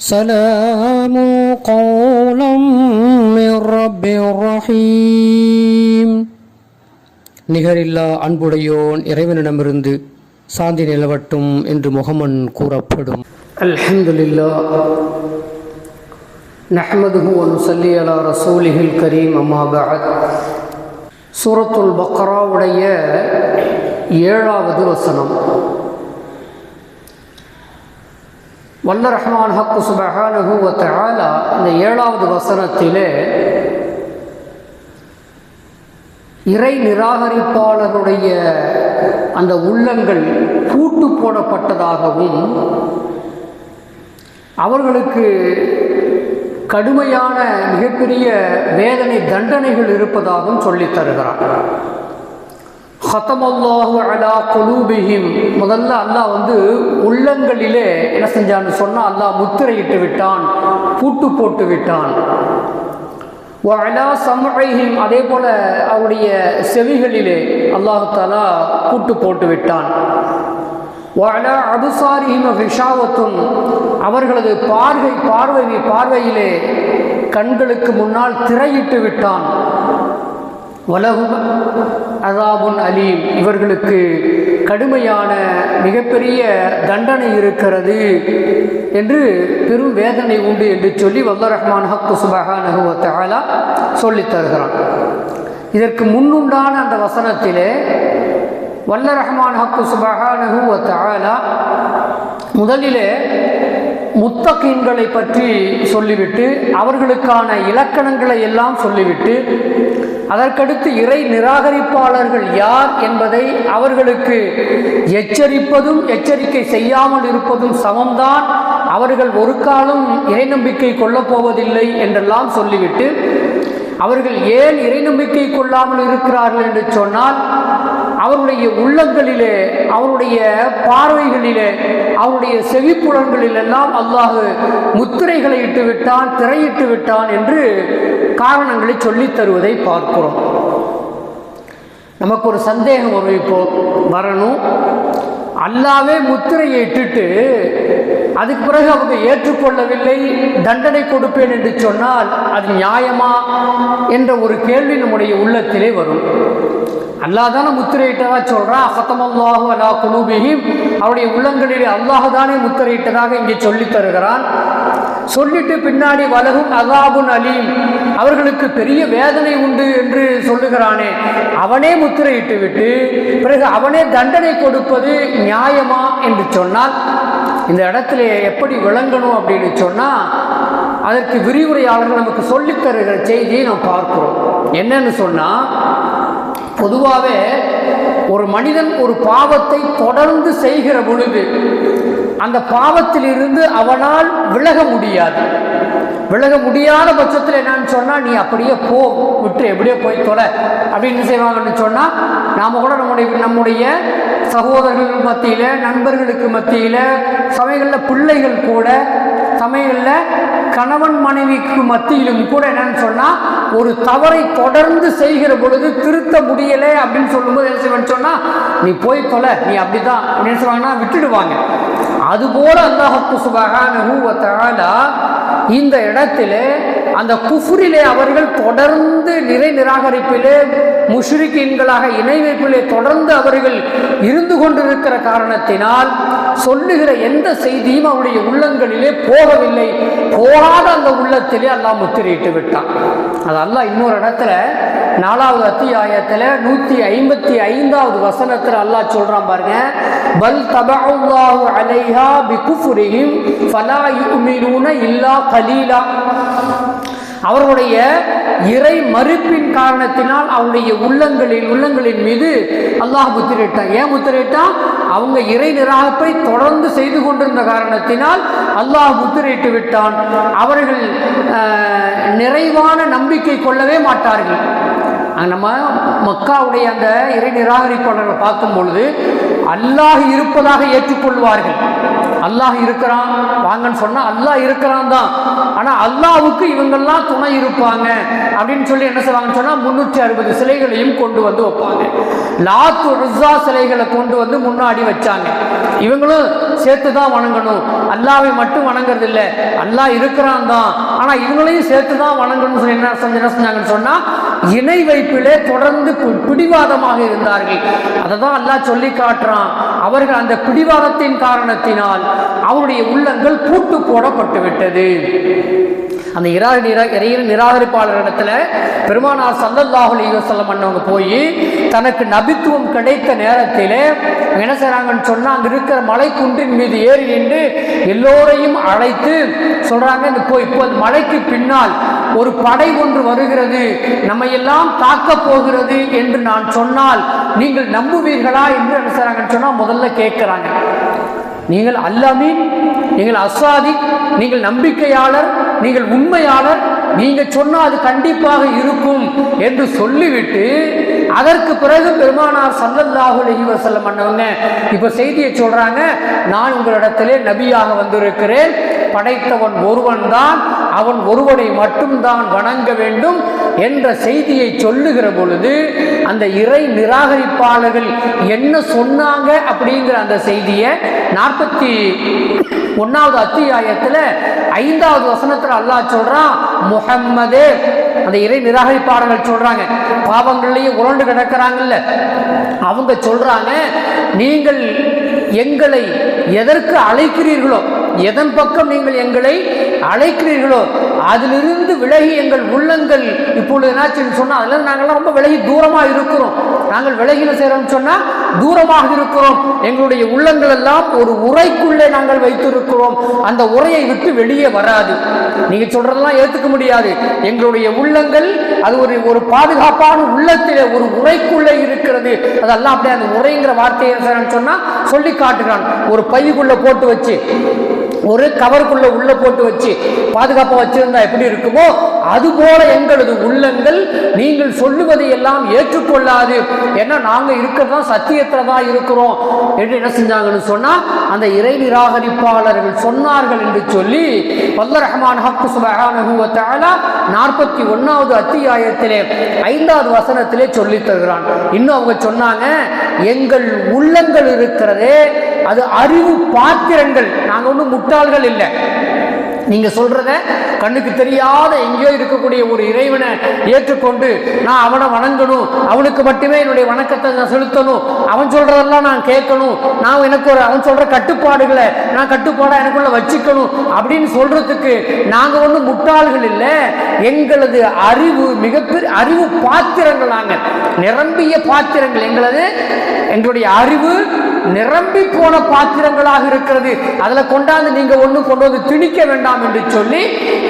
سلام قولا من رب رحيم நிகரில்லா அன்புடையோன் இறைவனிடமிருந்து சாந்தி நிலவட்டும் என்று முகமன் கூறப்படும் அல்ஹம்துலில்லா நஹ்மதுஹு வனுசல்லி அலா ரசூலிஹில் கரீம் அம்மா பஅத் சூரத்துல் பக்ராவுடைய ஏழாவது வசனம் வல்ல ரஹ்மான் ஹக்கு சுபஹானஹு வ இந்த ஏழாவது வசனத்திலே இறை நிராகரிப்பாளருடைய அந்த உள்ளங்கள் பூட்டு போடப்பட்டதாகவும் அவர்களுக்கு கடுமையான மிகப்பெரிய வேதனை தண்டனைகள் இருப்பதாகவும் சொல்லித் தருகிறார். ஹத்தமல்லாஹு அலா குலூபிஹிம். முதல்ல அல்லாஹ் வந்து உள்ளங்களிலே என்ன செஞ்சான்னு சொன்னால் அல்லாஹ் முத்திரையிட்டு விட்டான் பூட்டு போட்டு விட்டான். அலா சம்ஹிம் அதே போல அவருடைய செவிகளிலே அல்லாஹு தாலா பூட்டு போட்டு விட்டான். அலா அபுசாரிஹிம் விஷாவத்தும் அவர்களது பார்வை பார்வை பார்வையிலே கண்களுக்கு முன்னால் திரையிட்டு விட்டான். வலகும் அதாபுன் அலீம். இவர்களுக்கு கடுமையான மிகப்பெரிய தண்டனை இருக்கிறது என்று பெரும் வேதனை உண்டு என்று சொல்லி வல்ல ரஹ்மான் ஹக்கு சுபஹானஹுவத்தாலா சொல்லித் தருகிறான். இதற்கு முன்னுண்டான அந்த வசனத்திலே வல்ல ரஹ்மான் ஹக்கு சுபஹானஹுவத்தாலா முதலிலே முத்தகீன்களை பற்றி சொல்லிவிட்டு அவர்களுக்கான இலக்கணங்களை எல்லாம் சொல்லிவிட்டு அதற்கடுத்து இறை நிராகரிப்பாளர்கள் யார் என்பதை அவர்களுக்கு எச்சரிப்பதும் எச்சரிக்கை செய்யாமல் இருப்பதும் சமம்தான். அவர்கள் ஒரு காலம் இறை நம்பிக்கை கொள்ளப் போவதில்லை என்றெல்லாம் சொல்லிவிட்டு அவர்கள் ஏன் இறை நம்பிக்கை கொள்ளாமல் இருக்கிறார்கள் என்று சொன்னால் அவருடைய உள்ளங்களிலே அவருடைய பார்வைகளிலே அவருடைய செவிப்புலன்களிலெல்லாம் அல்லாஹு முத்திரைகளை இட்டு விட்டான் திரையிட்டு விட்டான் என்று காரணங்களை சொல்லித் தருவதை பார்க்கிறோம். நமக்கு ஒரு சந்தேகம் வரும் இப்போ வரணும். அல்லாவே முத்திரையை இட்டுட்டு அதுக்கு பிறகு அவங்க ஏற்றுக்கொள்ளவில்லை தண்டனை கொடுப்பேன் என்று சொன்னால் அது நியாயமா என்ற ஒரு கேள்வி நம்முடைய உள்ளத்திலே வரும். அல்லாதான முத்திரையிட்டதாக முத்திரையிட்டதா சொல்கிறான் அசத்தமல்லாஹு அலா குலூபிஹிம். அவருடைய உள்ளங்களிலே அல்லாஹதானே முத்திரையிட்டதாக இங்கே சொல்லி தருகிறான். சொல்லிட்டு பின்னாடி வலகும் அகாபுன் அலீம். அவர்களுக்கு பெரிய வேதனை உண்டு என்று சொல்லுகிறானே. அவனே முத்திரையிட்டு விட்டு பிறகு அவனே தண்டனை கொடுப்பது நியாயமா என்று சொன்னால் இந்த இடத்துல எப்படி விளங்கணும் அப்படின்னு சொன்னால் அதற்கு விரிவுரையாளர்கள் நமக்கு சொல்லித் தருகிற செய்தியை நாம் பார்க்கிறோம். என்னன்னு சொன்னால் பொதுவாகவே ஒரு மனிதன் ஒரு பாவத்தை தொடர்ந்து செய்கிற பொழுது அந்த பாவத்திலிருந்து அவனால் விலக முடியாது. விலக முடியாத பட்சத்தில் என்னன்னு சொன்னால் நீ அப்படியே போ விட்டு எப்படியோ போய் தொலை. அப்படின்னு செய்வாங்கன்னு சொன்னால் நாம் கூட நம்முடைய நம்முடைய சகோதரர்கள் மத்தியில் நண்பர்களுக்கு மத்தியில் சமயங்களில் பிள்ளைகள் கூட சமயங்களில் கணவன் மனைவிக்கு மத்தியிலும் கூட என்னன்னு சொன்னால் ஒரு தவறை தொடர்ந்து செய்கிற பொழுது திருத்த முடியலை அப்படின்னு சொல்லும்போது என்ன செய்வேன்னு சொன்னால் நீ போய் தொலை நீ அப்படி தான் என்ன சொல்லுவாங்கன்னா விட்டுடுவாங்க. அதுபோல அல்லாஹத்து சுபகான இந்த இடத்திலே அந்த குஃபுரிலே அவர்கள் தொடர்ந்து நிறை நிராகரிப்பிலே முஷ்ரிக்கீன்களாக இணை வைப்பிலே தொடர்ந்து அவர்கள் இருந்து கொண்டிருக்கிற காரணத்தினால் சொல்லுகிற எந்த செய்தியும் அவருடைய உள்ளங்களிலே போகவில்லை. போகாத அந்த உள்ளத்திலே அல்லாஹ் முத்திரையிட்டு விட்டான். அது அல்லாஹ் இன்னொரு இடத்துல நாலாவது அத்தியாயத்தில் நூற்றி ஐம்பத்தி ஐந்தாவது வசனத்தில் அல்லாஹ் சொல்கிறான் பாருங்க பல் தபாஹு அலைஹா பி குஃபுரியும் ஃபலா யுமினூன இல்லா கலீலா. அவர்களுடைய இறை மறுப்பின் காரணத்தினால் அவருடைய உள்ளங்களில் உள்ளங்களின் மீது அல்லாஹ் முத்திரிட்டான் ஏன் முத்திரிட்டான் அவங்க இறை நிராகப்பை தொடர்ந்து செய்து கொண்டிருந்த காரணத்தினால் அல்லாஹ் முத்திரையிட்டு விட்டான். அவர்கள் நிறைவான நம்பிக்கை கொள்ளவே மாட்டார்கள். நம்ம மக்காவுடைய அந்த இறை நிராகரிப்பாளர்களை பார்க்கும் பொழுது அல்லாஹ் இருப்பதாக ஏற்றுக்கொள்வார்கள். அல்லாஹ் இருக்கிறான். வாங்கன்னு சொன்னா அல்லாஹ் இருக்கிறான் தான். ஆனா அல்லாவுக்கு இவங்கெல்லாம் துணை இருப்பாங்க. அப்படின்னு சொல்லி என்ன செய்வாங்கன்னு சொன்னா முன்னூற்றி அறுபது சிலைகளையும் கொண்டு வந்து வைப்பாங்க. லாத்து ருசா சிலைகளை கொண்டு வந்து முன்னாடி வச்சாங்க. இவங்களும் சேர்த்து தான் வணங்கணும். அல்லாவை மட்டும் வணங்குறது இல்லை அல்லாஹ் இருக்கிறான் தான். ஆனா இவங்களையும் சேர்த்து தான் வணங்கணும்னு சொல்லி என்ன செஞ்சு என்ன செஞ்சாங்கன்னு சொன்னா இணை வைப்பிலே தொடர்ந்து பிடிவாதமாக இருந்தார்கள். அதை தான் அல்லா சொல்லி காட்டுறான். அவர்கள் அந்த பிடிவாதத்தின் காரணத்தினால் அவருடைய உள்ளங்கள் பூட்டு போடப்பட்டு விட்டது. அந்த இரா நிரா இறையில் நிராகரிப்பாளரிடத்துல பெருமானார் சல்லல்லாஹு அலைஹி வஸல்லம் அண்ணவங்க போய் தனக்கு நபித்துவம் கிடைத்த நேரத்தில் என்ன செய்கிறாங்கன்னு சொன்னால் அங்கே இருக்கிற மலை குன்றின் மீது ஏறி நின்று எல்லோரையும் அழைத்து சொல்கிறாங்க இந்த இப்போ இப்போ அந்த மலைக்கு பின்னால் ஒரு படை ஒன்று வருகிறது. நம்ம எல்லாம் தாக்க போகிறது என்று நான் சொன்னால் நீங்கள் நம்புவீர்களா என்று என்ன செய்றாங்கன்னு முதல்ல கேட்கிறாங்க. நீங்கள் அல்லாமீன் நீங்கள் அசாதி நீங்கள் நம்பிக்கையாளர் நீங்கள் உண்மையாளர் நீங்க சொன்னா அது கண்டிப்பாக இருக்கும் என்று சொல்லிவிட்டு அதற்கு பிறகு பெருமானார் சல்லல்லாஹு அலைஹி செல்லம் அண்ணவங்க இப்ப செய்தியை சொல்றாங்க நான் உங்களிடத்திலே நபியாக வந்திருக்கிறேன். படைத்தவன் ஒருவன் தான் அவன் ஒருவனை மட்டும்தான் வணங்க வேண்டும் என்ற செய்தியை சொல்லுகிற பொழுது அந்த இறை நிராகரிப்பாளர்கள் என்ன சொன்னாங்க அப்படிங்கிற அந்த செய்தியை நாற்பத்தி ஒன்னாவது அத்தியாயத்தில் ஐந்தாவது வசனத்தில் அல்லாஹ் சொல்றான் முகம்மதே அந்த இறை நிராகரிப்பாளர்கள் சொல்றாங்க. பாவங்கள்லேயே உரண்டு கிடக்கிறாங்கல்ல. அவங்க சொல்றாங்க நீங்கள் எங்களை எதற்கு அழைக்கிறீர்களோ எதன் பக்கம் நீங்கள் எங்களை அழைக்கிறீர்களோ அதிலிருந்து விலகி எங்கள் உள்ளங்கள் இப்பொழுது என்னாச்சுன்னு சொன்னால் அதில் நாங்கள்லாம் ரொம்ப விலகி தூரமாக இருக்கிறோம். நாங்கள் விலகின செய்யறோம்னு சொன்னால் தூரமாக இருக்கிறோம். எங்களுடைய உள்ளங்கள் எல்லாம் ஒரு உரைக்குள்ளே நாங்கள் வைத்திருக்கிறோம். அந்த உரையை விட்டு வெளியே வராது. நீங்கள் சொல்கிறதெல்லாம் ஏற்றுக்க முடியாது. எங்களுடைய உள்ளங்கள் அது ஒரு ஒரு பாதுகாப்பான உள்ளத்திலே ஒரு உரைக்குள்ளே இருக்கிறது. அதெல்லாம் அப்படியே அந்த உரைங்கிற வார்த்தையை சொன்னால் சொல்லி காட்டுகிறான். ஒரு பைக்குள்ளே போட்டு வச்சு. ஒரு கவருக்குள்ள உள்ள போட்டு வச்சு பாதுகாப்பா வச்சிருந்தா எப்படி இருக்குமோ? அதுபோல எங்களது உள்ளங்கள் நீங்கள் சொல்லுவதை எல்லாம் ஏற்றுக்கொள்ளாது. ஏன்னா நாங்க இருக்கிறதா சத்தியத்துல தான் இருக்கிறோம். என்று என்ன செஞ்சாங்கன்னு சொன்னா அந்த இறை நிராகரிப்பாளர்கள் சொன்னார்கள் என்று சொல்லி வல்ல ரஹ்மான் ஹக்கு சுபஹானஹு நாற்பத்தி ஒன்னாவது அத்தியாயத்திலே ஐந்தாவது வசனத்திலே சொல்லித் தருகிறான். இன்னும் அவங்க சொன்னாங்க எங்கள் உள்ளங்கள் இருக்கிறதே அது அறிவு பாத்திரங்கள். நாங்க ஒன்றும் முட்டாள்கள் இல்லை. நீங்க சொல்றத கண்ணுக்கு தெரியாத எங்கேயோ இருக்கக்கூடிய ஒரு இறைவனை ஏற்றுக்கொண்டு நான் அவனை வணங்கணும். அவனுக்கு மட்டுமே என்னுடைய வணக்கத்தை நான் செலுத்தணும். அவன் சொல்றதெல்லாம் நான் கேட்கணும். நான் எனக்கு ஒரு அவன் சொல்ற கட்டுப்பாடுகளை நான் கட்டுப்பாடா எனக்குள்ள வச்சுக்கணும் அப்படின்னு சொல்றதுக்கு நாங்க ஒன்றும் முட்டாள்கள் இல்லை. எங்களது அறிவு மிகப்பெரிய அறிவு பாத்திரங்கள் நாங்கள் நிரம்பிய பாத்திரங்கள். எங்களது எங்களுடைய அறிவு நிரம்பி போன பாத்திரங்களாக இருக்கிறது. அதில் கொண்டாந்து நீங்க ஒன்றும் கொண்டு வந்து திணிக்க வேண்டாம். வேண்டாம் என்று சொல்லி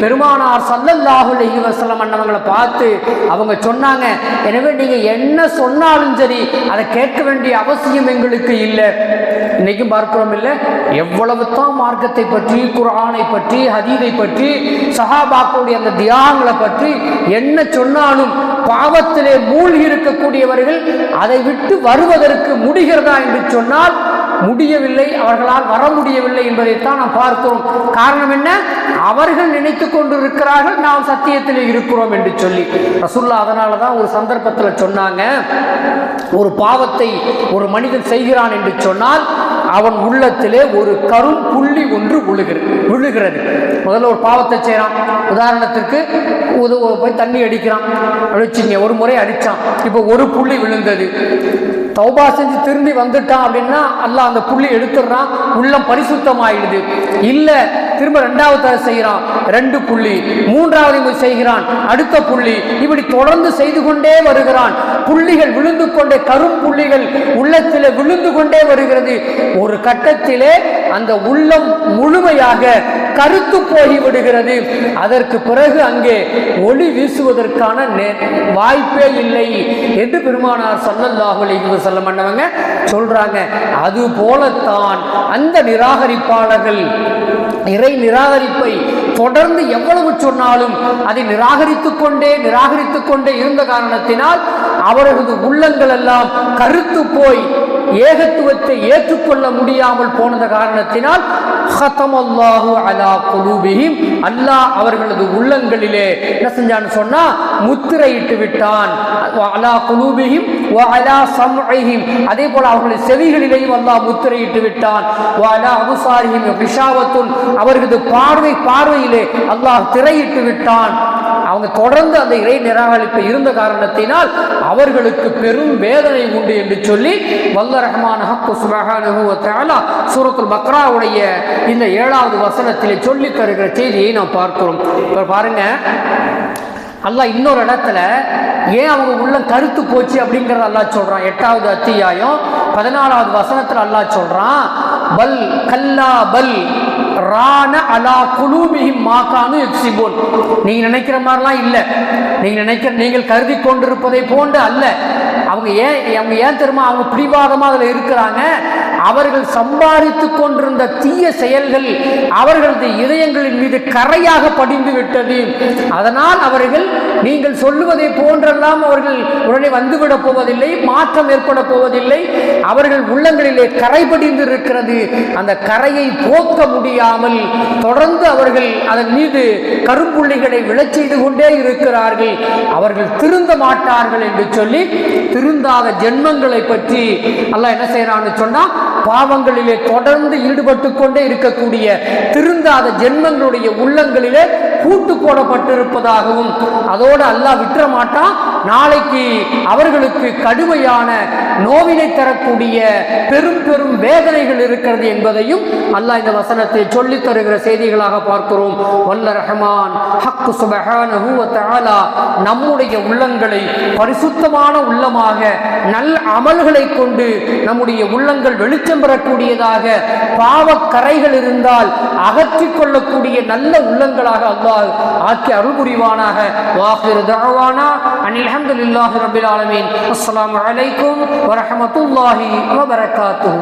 பெருமானார் சல்லல்லாஹுல் ஈவசலம் வஸல்லம் அண்ணவங்களை பார்த்து அவங்க சொன்னாங்க எனவே நீங்கள் என்ன சொன்னாலும் சரி அதை கேட்க வேண்டிய அவசியம் எங்களுக்கு இல்லை. இன்னைக்கும் பார்க்கிறோம் இல்லை எவ்வளவு தான் மார்க்கத்தை பற்றி குரானை பற்றி ஹதீதை பற்றி சஹாபாக்களுடைய அந்த தியாகங்களை பற்றி என்ன சொன்னாலும் பாவத்திலே மூழ்கி இருக்கக்கூடியவர்கள் அதை விட்டு வருவதற்கு முடிகிறதா என்று சொன்னால் முடியவில்லை அவர்களால் வர முடியவில்லை என்பதைத்தான் நாம் பார்த்தோம். காரணம் என்ன? அவர்கள் நினைத்து கொண்டிருக்கிறார்கள் நாம் சத்தியத்தில் இருக்கிறோம் என்று சொல்லி. ரசுல்லா அதனால தான் ஒரு சந்தர்ப்பத்தில் சொன்னாங்க ஒரு பாவத்தை ஒரு மனிதன் செய்கிறான் என்று சொன்னால் அவன் உள்ளத்திலே ஒரு கரும் புள்ளி ஒன்று விழுகிறது விழுகிறது. முதல்ல ஒரு பாவத்தை செய்கிறான் உதாரணத்திற்கு போய் தண்ணி அடிக்கிறான். அடிச்சிங்க ஒரு முறை அடித்தான் இப்போ ஒரு புள்ளி விழுந்தது. தௌபா செஞ்சு திரும்பி வந்துட்டான் அப்படின்னா அல்லாஹ் அந்த புள்ளி எடுத்துடுறான். உள்ளம் பரிசுத்தமாயிடுது. இல்ல திரும்ப ரெண்டாவது தடவை செய்கிறான். ரெண்டு புள்ளி. மூன்றாவது செய்கிறான். அடுத்த புள்ளி. இப்படி தொடர்ந்து செய்து கொண்டே வருகிறான். புள்ளிகள் விழுந்து கொண்டே கரும் புள்ளிகள் உள்ளத்திலே விழுந்து கொண்டே வருகிறது. ஒரு கட்டத்திலே அந்த உள்ளம் முழுமையாக கருத்து போய் விடுகிறது. அதற்கு பிறகு அங்கே ஒளி வீசுவதற்கான வாய்ப்பே இல்லை என்று பெருமானார் சல்லல்லாஹு அலைஹி சொல்ல மாட்டவங்க சொல்றாங்க. அது போலத்தான் அந்த நிராகரிப்பாளர்கள் இறை நிராகரிப்பை தொடர்ந்து எவ்வளவு சொன்னாலும் அதை நிராகரித்துக் கொண்டே நிராகரித்துக் கொண்டே இருந்த காரணத்தினால் அவர்களது உள்ளங்கள் எல்லாம் கருத்து போய் ஏகத்துவத்தை ஏற்றுக்கொள்ள முடியாமல் போனத காரணத்தினால் அல்லாஹ் அவர்களது உள்ளங்களிலே என்ன செஞ்சான்னு சொன்னா முத்திரையிட்டு விட்டான். அலா குலூபிஹிம் அலா சம்ஐஹிம். அதே போல அவர்களின் செவிகளிலேயும் அல்லாஹ் முத்திரையிட்டு விட்டான். அலா அபுசாரிஹிம் விஷாவத்துன் அவர்களது பார்வை பார்வையிலே அல்லாஹ் திரையிட்டு விட்டான். அவங்க தொடர்ந்து அந்த இறை நிராகரிப்பு இருந்த காரணத்தினால் அவர்களுக்கு பெரும் வேதனை உண்டு என்று சொல்லி வல்ல ரஹ்மான் ஹக்கு சுபஹானஹு சூரத்துல் பக்ராவுடைய இந்த ஏழாவது வசனத்திலே சொல்லி தருகிற செய்தியை நாம் பார்க்கிறோம். இப்போ பாருங்க. அல்லா இன்னொரு இடத்துல ஏன் அவங்க உள்ள கருத்து போச்சு அப்படிங்கறத அல்லா சொல்றான். எட்டாவது அத்தியாயம் பதினாலாவது வசனத்துல அல்லாஹ் சொல்றான் பல் கல்லா பல் ராண அலா குலூபிஹிம் மாகானு எக்ஸிபோன் நீங்க நினைக்கிற மாதிரிலாம் இல்லை. நீங்க நினைக்கிற நீங்கள் கருதி கொண்டிருப்பதை போன்று அல்ல. அவங்க ஏன் அவங்க ஏன் தெரியுமா? அவங்க பிடிவாதமா அதுல இருக்கிறாங்க. அவர்கள் சம்பாதித்து கொண்டிருந்த தீய செயல்கள் அவர்களது இதயங்களின் மீது கரையாக படிந்து விட்டது. அதனால் அவர்கள் நீங்கள் சொல்லுவதை போன்றெல்லாம் அவர்கள் உடனே வந்துவிடப் போவதில்லை மாற்றம் ஏற்பட போவதில்லை. அவர்கள் உள்ளங்களிலே கரை படிந்து இருக்கிறது. அந்த கரையை போக்க முடியாமல் தொடர்ந்து அவர்கள் அதன் மீது கரும்புள்ளிகளை விழச் செய்து கொண்டே இருக்கிறார்கள். அவர்கள் திருந்த மாட்டார்கள் என்று சொல்லி திருந்தாத ஜென்மங்களை பற்றி அல்ல என்ன செய்யறான்னு சொன்னா பாவங்களிலே தொடர்ந்து ஈடுபட்டு கொண்டே இருக்கக்கூடிய திருந்தாத ஜென்மங்களுடைய உள்ளங்களிலே பூட்டு போடப்பட்டிருப்பதாகவும் அதோடு அல்லாஹ் விட்டுற மாட்டான் நாளைக்கு அவர்களுக்கு கடுமையான நோவினை தரக்கூடிய பெரும் பெரும் வேதனைகள் இருக்கிறது என்பதையும் அல்லாஹ் இந்த வசனத்தை சொல்லித் தருகிற செய்திகளாக பார்க்கிறோம். வல்ல ரஹ்மான் ஹக்கு சுபஹானஹு தஆலா நம்முடைய உள்ளங்களை பரிசுத்தமான உள்ளமாக நல் அமல்களை கொண்டு நம்முடைய உள்ளங்கள் வெளிச்சம் வெளிச்சம் பெறக்கூடியதாக பாவக்கரைகள் இருந்தால் அகற்றிக் கொள்ளக்கூடிய நல்ல உள்ளங்களாக அல்லாஹ் ஆக்கி அருள் புரிவானாக. வாஹிர் தஅவானா. அனில் அல்ஹம்துலில்லாஹி ரப்பில் ஆலமீன். அஸ்லாம் வலைக்கும் வரமத்துல்லாஹி வபரகாத்து